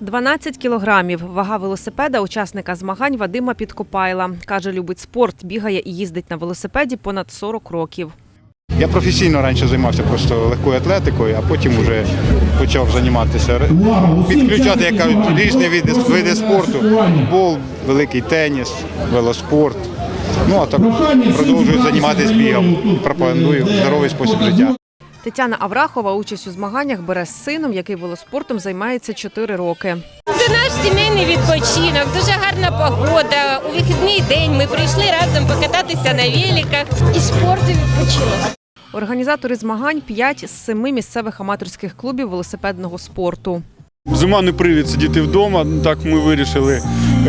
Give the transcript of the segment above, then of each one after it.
12 кілограмів. Вага велосипеда учасника змагань Вадима Підкопайла. Каже, любить спорт, бігає і їздить на велосипеді понад 40 років. Я професійно раніше займався просто легкою атлетикою, а потім вже почав займатися підключати як кажуть, різні види, види спорту. Футбол, великий теніс, велоспорт. Ну а так продовжую займатися бігом пропагандую здоровий спосіб життя. Тетяна Аврахова участь у змаганнях бере з сином, який велоспортом займається 4 роки. Це наш сімейний відпочинок, дуже гарна погода. У вихідний день ми прийшли разом покататися на великах. І спорт і відпочинок. Організатори змагань 5 з 7 місцевих аматорських клубів велосипедного спорту. Зима не привід сидіти вдома, так ми вирішили.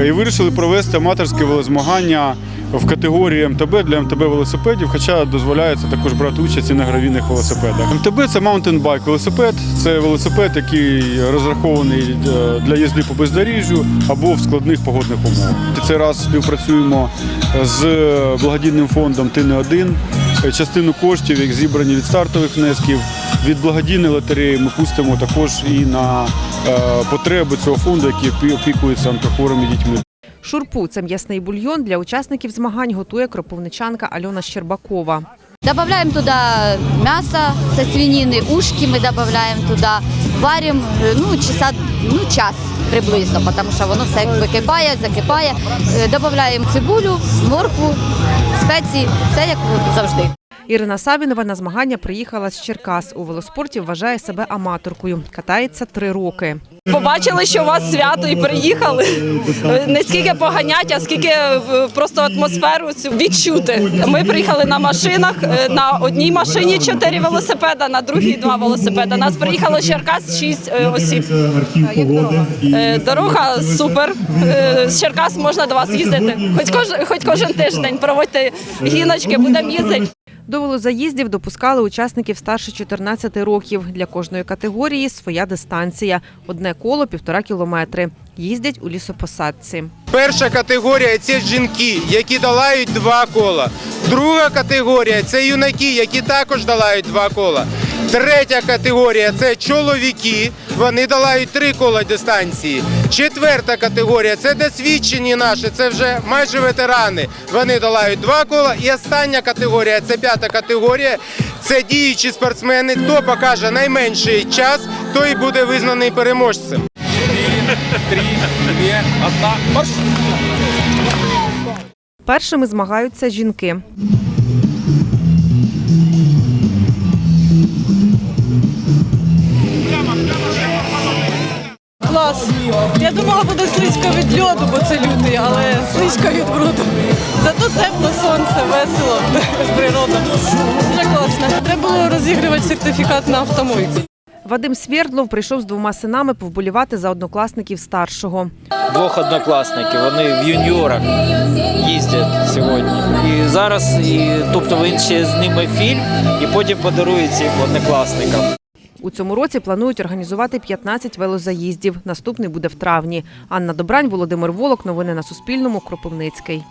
І вирішили провести аматорське велозмагання в категорії МТБ для МТБ велосипедів, хоча дозволяється також брати участь і на гравійних велосипедах. МТБ це маунтенбайк велосипед, це велосипед, який розрахований е, для їзди по бездоріжжю або в складних погодних умовах. Цей раз співпрацюємо з благодійним фондом Ти не один. Частину коштів, як зібрані від стартових внесків, від благодійної лотереї, ми пустимо також і на е, потреби цього фонду, який опікується онкохворими дітьми. Шурпу це м'ясний бульйон для учасників змагань готує кропивничанка Альона Щербакова. Добавляем туда мясо со свинины, ушки мы добавляем туда, варим е, ну, часа, ну, час приблизно, потому що воно все википає, закипає. Е, Добавляємо цибулю, моркву, спеції, все як завжди. Ірина Савінова на змагання приїхала з Черкас. У велоспорті вважає себе аматоркою. Катається три роки. Побачили, що у вас свято і приїхали. Не скільки поганять, а скільки е, просто атмосферу цю відчути. Ми приїхали на машинах. е, На одній машині чотири велосипеда, на другій два велосипеда. Нас приїхало Черкас шість е, осіб. Дорога супер. З Черкас можна до вас їздити. Хоч кожен, хоч кожен тиждень проводьте гіночки, будемо їздити. До велозаїздів допускали учасників старше 14 років. Для кожної категорії своя дистанція. Одне коло півтора кілометри. Їздять у лісопосадці. Перша категорія це жінки, які долають два кола. Друга категорія це юнаки, які також долають два кола. Третя категорія це чоловіки, вони долають три кола дистанції. Четверта категорія це досвідчені наші, це вже майже ветерани. Вони долають два кола. І остання категорія це п'ята категорія. Це діючі спортсмени. Хто покаже найменший час, той і буде визнаний переможцем. Першими змагаються жінки. Я буде слизько від льоду, бо це лютий, але слизько від бруду. Зато тепло, сонце, весело, природно. Дуже класно. Треба було розігрувати сертифікат на автомойку. Вадим Свєрдлов прийшов з двома синами повболівати за однокласників старшого. двох однокласників. Вони в юніорах їздять сьогодні. І зараз, і, тобто він ще з ними фільм, і потім подарує цим однокласникам. У цьому році планують організувати 15 велозаїздів. Наступний буде в травні. Анна Добрань, Володимир Волок. Новини на Суспільному. Кропивницький.